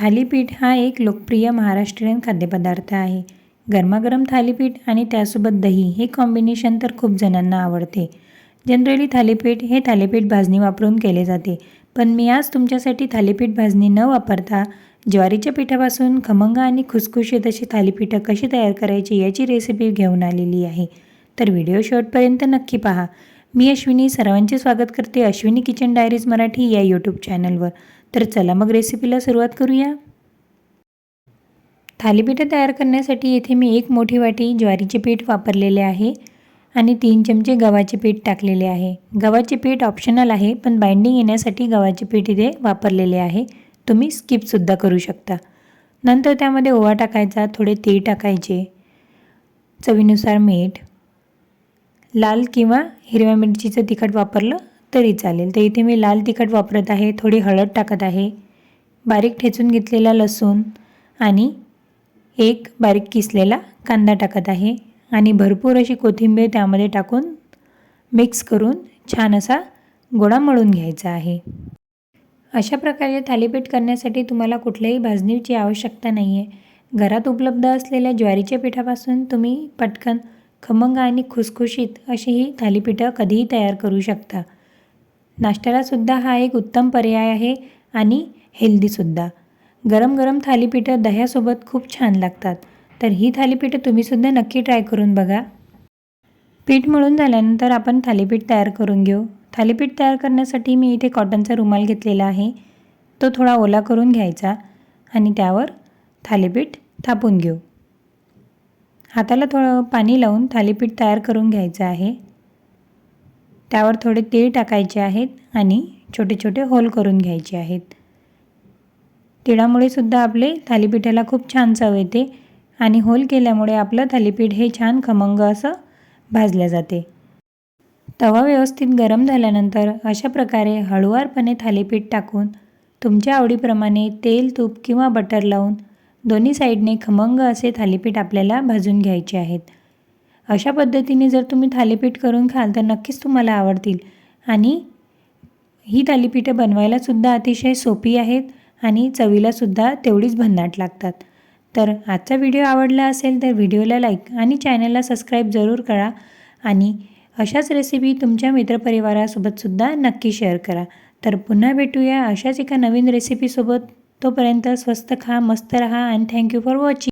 थालीपीठ हा एक लोकप्रिय महाराष्ट्रीयन खाद्यपदार्थ आहे. गरमागरम थालीपीठ आणि त्यासोबत दही हे कॉम्बिनेशन तर खूप जणांना आवडते. जनरली थालीपीठ हे थालीपीठ भाजणी वापरून केले जाते. पण मी आज तुमच्यासाठी थालीपीठ भाजणी न वापरता ज्वारीच्या पिठापासून खमंग आणि खुसखुशीत अशी थालीपीठं कशी तयार करायची याची रेसिपी घेऊन आलेली आहे. तर व्हिडिओ शेवटपर्यंत नक्की पहा. मी अश्विनी सर्वांचे स्वागत करते अश्विनी किचन डायरीज मराठी या यूट्यूब चॅनलवर तर चला मग रेसिपीला सुरुवात करूया. थालीपीठं तयार करण्यासाठी येथे मी एक मोठी वाटी ज्वारीचे पीठ वापरलेले आहे आणि तीन चमचे गव्हाचे पीठ टाकलेले आहे. गव्हाचे पीठ ऑप्शनल आहे पण बाइंडिंग येण्यासाठी गव्हाचे पीठ इथे वापरलेले आहे. तुम्ही स्किपसुद्धा करू शकता. नंतर त्यामध्ये ओवा टाकायचा थोडे तेल टाकायचे चवीनुसार मीठ लाल किंवा हिरव्या मिरचीचं तिखट वापरलं तरी चालेल. तर इथे मी लाल तिखट वापरत आहे थोडी हळद टाकत आहे बारीक ठेचून घेतलेला लसूण आणि एक बारीक किसलेला कांदा टाकत आहे आणि भरपूर अशी कोथिंबीर त्यामध्ये टाकून मिक्स करून छान असा गोळा मळून घ्यायचा आहे. अशा प्रकारे थालीपीठ करण्यासाठी तुम्हाला कुठल्याही भाजणीची आवश्यकता नाही आहे घरात उपलब्ध असलेल्या ज्वारीच्या पिठापासून तुम्ही पटकन खमंग आणि खुसखुशीत अशी ही थालीपीठं कधीही तयार करू शकता. नाश्त्यालासुद्धा हा एक उत्तम पर्याय आहे आणि हेल्दीसुद्धा. गरम गरम थालीपीठं दह्यासोबत खूप छान लागतात. तर ही थालीपीठं तुम्हीसुद्धा नक्की ट्राय करून बघा. पीठ मळून झाल्यानंतर आपण थालीपीठ तयार करून घेऊ. थालीपीठ तयार करण्यासाठी मी इथे कॉटनचा रुमाल घेतलेला आहे. तो थोडा ओला करून घ्यायचा आणि त्यावर थालीपीठ थापून घेऊ. हाताला थोडं पाणी लावून थालीपीठ तयार करून घ्यायचं आहे. त्यावर थोडे तीळ टाकायचे आहेत आणि छोटे छोटे होल करून घ्यायचे आहेत. तिळामुळे सुद्धा आपले थालीपीठाला खूप छान चव येते आणि होल केल्यामुळे आपलं थालीपीठ हे छान खमंग असं भाजलं जाते. तवा व्यवस्थित गरम झाल्यानंतर अशा प्रकारे हळुवारपणे थालीपीठ टाकून तुमच्या आवडीप्रमाणे तेल तूप किंवा बटर लावून दोन्ही साईडने खमंग असे थालीपीठ आपल्याला भाजून घ्यायचे आहेत. अशा पद्धतीने जर तुम्ही थालीपीठ करून खाल तर नक्कीच तुम्हाला आवडतील. आणि ही थालीपीठं बनवायलासुद्धा अतिशय सोपी आहेत आणि चवीलासुद्धा तेवढीच भन्नाट लागतात. तर आजचा व्हिडिओ आवडला असेल तर व्हिडिओला लाईक आणि चॅनलला सबस्क्राईब जरूर करा आणि अशाच रेसिपी तुमच्या मित्रपरिवारासोबतसुद्धा नक्की शेअर करा. तर पुन्हा भेटूया अशाच एका नवीन रेसिपीसोबत. तोपर्यंत स्वस्त खा मस्त रहा अँड थँक्यू फॉर वॉचिंग